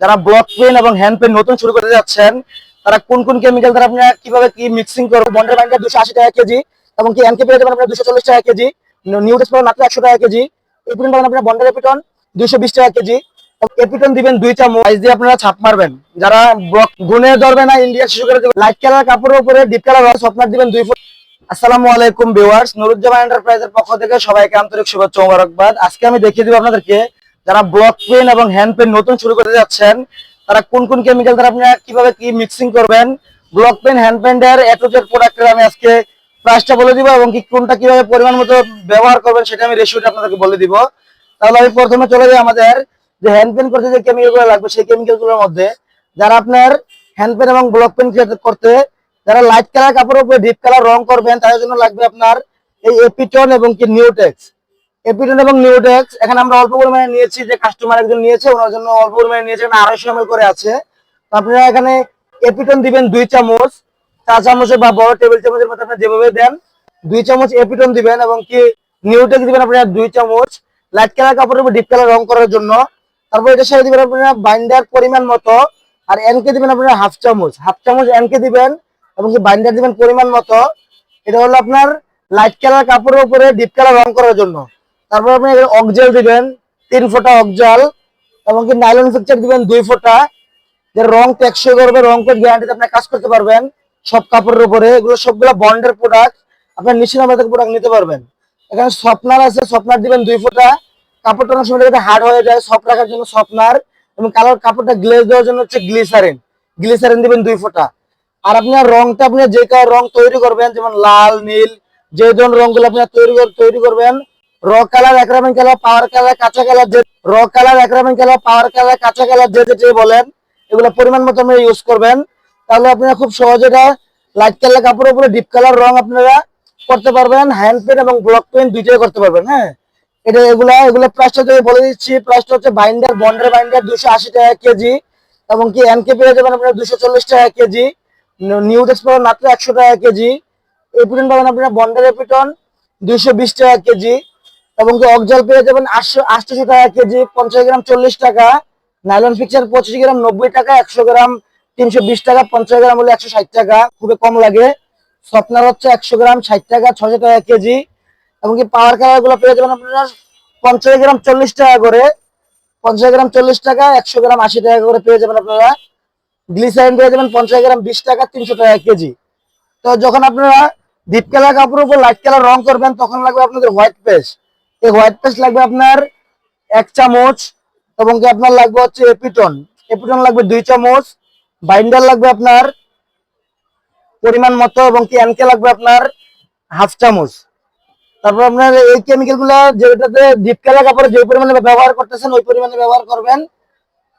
যারা block pen এবং hand pen নতুন শুরু করতে যাচ্ছেন, তারা কোন কোন কেমিক্যাল দ্বারা আপনারা কীভাবে কি মিক্সিং করবেন বন্ডের ব্যাংকটা দুশো আশি টাকা কেজি এবং কি এনকে পেয়ে যাবেন আপনার দুশো চল্লিশ টাকা কেজি নিউটেক্স পাবেন মাত্র একশো টাকা কেজি এপিটন পাবেন আপনার বন্ডের এপিটন দুশো বিশ টাকা কেজি। এপিটন দিবেন দুই চামচ। দিয়ে আপনারা ছাপ মারবেন। যারা ব্লক গুনে ধরবে না ইন্ডিয়া শিশু করে লাইট কালার কাপড়ের উপরে ডিপ কালার সফটনার দিবেন দুই ফুট। আসসালামু আলাইকুম ভিউয়ার্স নুরুজ্জামান এন্টারপ্রাইজের পক্ষ থেকে সবাইকে আন্তরিক শুভেচ্ছা মোবারকবাদ। আজকে আমি দেখিয়ে দিব আপনাদেরকে যারা ব্লক পেন এবং হ্যান্ড পেন নতুন শুরু করতে যাচ্ছেন, তারা কোন কোন কেমিক্যাল দ্বারা আপনারা কীভাবে কি মিক্সিং করবেন? ব্লক পেন হ্যান্ড পেনের এ টু প্রোডাক্টের আমি আজকে প্রাইসটা বলে দিব এবং কি কোনটা কীভাবে পরিমাণ মতো ব্যবহার করবেন সেটা আমি রেশিওটা আপনাদেরকে বলে দিব। তাহলে আমি প্রথমে চলে যাই আমাদের যে হ্যান্ড পেন করতে যে কেমিক্যালগুলো লাগবে, সেই কেমিক্যালগুলোর মধ্যে। যারা আপনার হ্যান্ড পেন এবং ব্লক পেন করতে, যারা লাইট কালার কাপড়ের উপরে ডিপ কালার রং করবেন, তাদের জন্য লাগবে আপনার এই এপিটন এবং কি নিউটেক্স এপিটন এবং নিউটেক্স এখানে আমরা অল্প পরিমাণে নিয়েছি, যে কাস্টমার একজন নিয়েছে, ওনার জন্য অল্প পরিমাণে নিয়েছে আড়াইশো এমএল করে আছে। আপনারা এখানে এপিটন দিবেন দুই চামচ, চা চামচে বা বড় টেবিল চামচের মতো আপনারা যেভাবে দেন, দুই চামচ এপিটন দিবেন এবং কি নিউটেক্স দিবেন আপনারা দুই চামচ। লাইট কালার কাপড়ের উপর ডিপ কালার রং করার জন্য। তারপর এটার সাথে দিবেন আপনারা বাইন্ডার পরিমাণ মতো, আর এনকে দিবেন আপনারা হাফ চামচ। হাফ চামচ এনকে দিবেন এবং কি বাইন্ডার দিবেন পরিমাণ মতো। এটা হলো আপনার লাইট কালার কাপড়ের উপরে ডিপ কালার রং করার জন্য। তারপর আপনি অকজেল দিবেন, তিন ফোঁটা অকজাল এবং কি নাইলন ফিকচার দিবেন দুই ফোঁটা। যে রং টেকসই করবে, রং কোড গ্যারান্টিতে আপনি কাজ করতে পারবেন। সব কাপড়ের উপরে, এগুলো সবগুলো বন্ডের প্রোডাক্ট আপনার নিশ্চিত আমাদের প্রোডাক্ট নিতে পারবেন। এখানে সফটনার আছে সফটনার দিবেন দুই ফোঁটা। কাপড়টা অনেক সময় হার্ড হয়ে যায় সফট রাখার জন্য সফটনার এবং কালার কাপড়টা গ্লেজ দেওয়ার জন্য হচ্ছে গ্লিসারিন গ্লিসারিন দিবেন দুই ফোঁটা। আর আপনার রংটা আপনি যে রং তৈরি করবেন, যেমন লাল, নীল, যে ধরনের রংগুলো আপনি তৈরি তৈরি করবেন র কালার একরামেন কালার পাওয়ার কালার, কাঁচা কালার যে র কালার একরামেন কালার পাওয়ার কালার, কাঁচা কালার যে যে বলেন, এগুলো পরিমাণ মতো আপনি ইউজ করবেন। তাহলে আপনারা খুব সহজে এটা লাইট কালার কাপড়ের উপরে ডিপ কালার রং আপনারা করতে পারবেন হ্যান্ড পেন এবং ব্লক পেন দুইটাই করতে পারবেন হ্যাঁ? এটা এগুলা, এগুলো প্রাইসটা যদি বলে দিচ্ছি প্রাইসটা হচ্ছে বাইন্ডার বন্ডের বাইন্ডার দুশো আশি টাকা কেজি এবং কি এনকে পেয়ে যাবেন আপনারা দুশো চল্লিশ টাকা কেজি নিউটেক্স পাবেন মাত্র একশো টাকা কেজি এপিটন পাবেন আপনারা বন্ডের এপিটন দুইশো বিশ টাকা কেজি এবং কি অকজাল পেয়ে যাবেন আটশো আটশোশো টাকা কেজি, পঞ্চাশ গ্রাম চল্লিশ টাকা, নাইলন ফিক্সার পঁচিশ গ্রাম নব্বই টাকা, একশো গ্রাম তিনশো বিশ টাকা, পঞ্চাশ গ্রাম হলে একশো ষাট টাকা, খুবই কম লাগে। স্বপ্নার হচ্ছে একশো গ্রাম ষাট টাকা, ছশো টাকা কেজি। এবং কি পাওয়ার কালারগুলো পেয়ে যাবেন আপনারা পঞ্চাশ গ্রাম চল্লিশ টাকা করে। পঞ্চাশ গ্রাম চল্লিশ টাকা, একশো গ্রাম আশি টাকা করে পেয়ে যাবেন আপনারা। গ্লিসারিন পেয়ে যাবেন পঞ্চাশ গ্রাম বিশ টাকা, তিনশো টাকা কেজি। তো যখন আপনারা ডিপ কালার কাপড়ের উপর লাইট কালার রং করবেন, তখন লাগবে আপনাদের হোয়াইট পেস্ট এই হোয়াইট পেস্ট লাগবে আপনার এক চামচ এবং কি আপনার লাগবে হচ্ছে এপিটন এপিটন লাগবে দুই চামচ। বাইন্ডার লাগবে আপনার পরিমাণ মতো এবং কি এনকে লাগবে আপনার হাফ চামচ। তারপর আপনার এই কেমিক্যালগুলা যেটাতে ডিপ কালার কাপড়ে যে পরিমাণে ব্যবহার করতেছেন, ওই পরিমাণে ব্যবহার করবেন।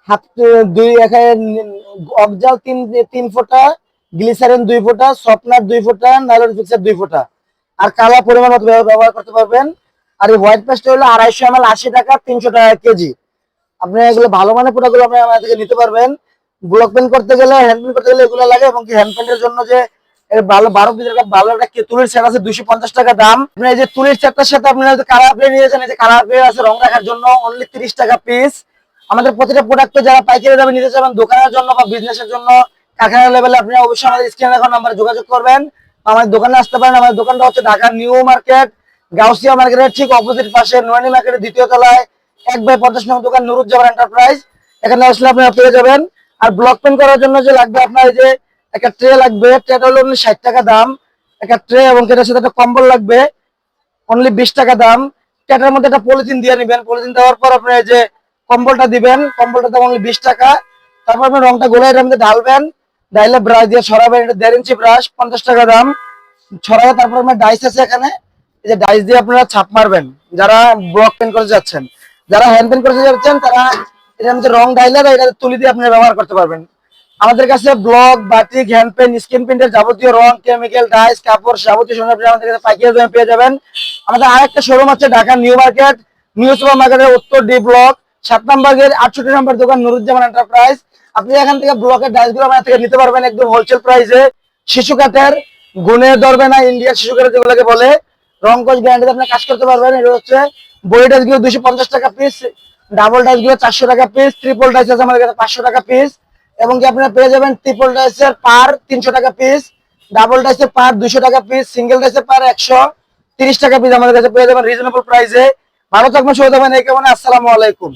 হাত দুই অকজাল তিন তিন ফোঁটা, গ্লিসারিন দুই ফোঁটা সফটনার দুই ফোঁটা, নাইলন ফিক্সার দুই ফোঁটা। আর কালা পরিমাণ মতো ব্যব- ব্যবহার করতে পারবেন। আর এই হোয়াইট পেস্ট হলো আড়াইশো এমএল আশি টাকা, তিনশো টাকা কেজি। আপনি এগুলো ভালো মানের প্রোডাক্টগুলো আপনি আমাদের থেকে নিতে পারবেন। ব্লক পেন করতে গেলে হ্যান্ড পেন করতে গেলে এগুলো লাগে এবং কি হ্যান্ড জন্য যে ভালো, বারো পিসের ভালো একটা তুলির সেট আছে দুইশো পঞ্চাশ টাকা দাম। আপনি এই যে তুলির সেটটার সাথে আপনি কালার প্লে নিয়েছেন এই যে কালার প্লে আছে রং রাখার জন্য অনলি তিরিশ টাকা পিস আমাদের প্রতিটা প্রোডাক্ট যারা পাইকারি দামে নিতে চাবেন দোকানের জন্য বা বিজনেসের জন্য কারখানা লেভেলে আপনি অবশ্যই আমাদের স্ক্রিনে এখন নাম্বারে যোগাযোগ করবেন। আমাদের দোকানে আসতে পারেন, আমাদের দোকানটা হচ্ছে ঢাকা নিউ মার্কেট। গাউসিয়া মার্কেটের ঠিক অপোজিট পাশে নোয়ানি মার্কেটের দ্বিতীয় তলায় এক বাই পঞ্চাশ নম্বর দোকান নুরুজ্জামান এন্টারপ্রাইজ এখানে আসলে আপনারা পেয়ে যাবেন। আর ব্লক পেন করার জন্য যে লাগবে আপনার যে একটা ট্রে লাগবে ট্রেটা হলো ষাট টাকা দাম। একটা ট্রে এবং এটার সাথে একটা কম্বল লাগবে অনলি বিশ টাকা দাম। ট্রেটার মধ্যে একটা পলিথিন দিয়ে নেবেন। পলিথিন দেওয়ার পর আপনি যে কম্বলটা দিবেন। কম্বলটা দাম অনলি বিশ টাকা। তারপর আপনি রংটা গোলা এটার মধ্যে ঢালবেন। ডাইলে ব্রাশ দিয়ে ছড়াবেন। এটা দেড় ইঞ্চি ব্রাশ পঞ্চাশ টাকা দাম। ছড়াবে তারপর আপনার ডাইস আছে এখানে। যে ডাইস দিয়ে আপনারা ছাপ মারবেন, যারা ব্লক পেন করতে যাচ্ছেন, যারা হ্যান্ড পেন করতে যাচ্ছেন, তারা এটার মধ্যে রং ডাইলার এটা তুলি দিয়ে আপনারা ব্যবহার করতে পারবেন। আমাদের কাছে block batik hand pen screen প্রিন্টের যাবতীয় রং কেমিক্যাল ডাইস কাপড়, যাবতীয় আপনি আমাদের কাছে পাইকারি দামে পেয়ে যাবেন। আমাদের আরেকটা শোরুম আছে Dhaka New Market, New Super মার্কেটের উত্তর ডি ব্লক সাত নম্বর গেট, আটষট্টি নম্বর দোকান, নুরুজ্জামান এন্টারপ্রাইজ আপনি এখান থেকে ব্লকের ডাইসগুলো আমাদের থেকে নিতে পারবেন একদম হোলসেল প্রাইসে শিশু কাঠের, গুণে ধরবে না ইন্ডিয়ার শিশু কাঠের যেগুলোকে বলে। রং কোচ গ্যারান্টিতে আপনি কাজ করতে পারবেন। এটা হচ্ছে বড়ি ডাইসগুলো দুইশো পঞ্চাশ টাকা পিস ডাবল ডাইসগুলো চারশো টাকা পিস ট্রিপল ডাইস আছে আমাদের কাছে পাঁচশো টাকা পিস এবং কি আপনারা পেয়ে যাবেন ট্রিপল ডাইসের পার তিনশো টাকা পিস ডাবল ডাইস এর পার দুশো টাকা পিস সিঙ্গেল ডাইসের পার একশো তিরিশ টাকা পিস আমাদের কাছে পেয়ে যাবেন রিজনেবল প্রাইসে ভালো থাকবেন সুবিধা থাকবেন, এই কেমন আসসালামু আলাইকুম।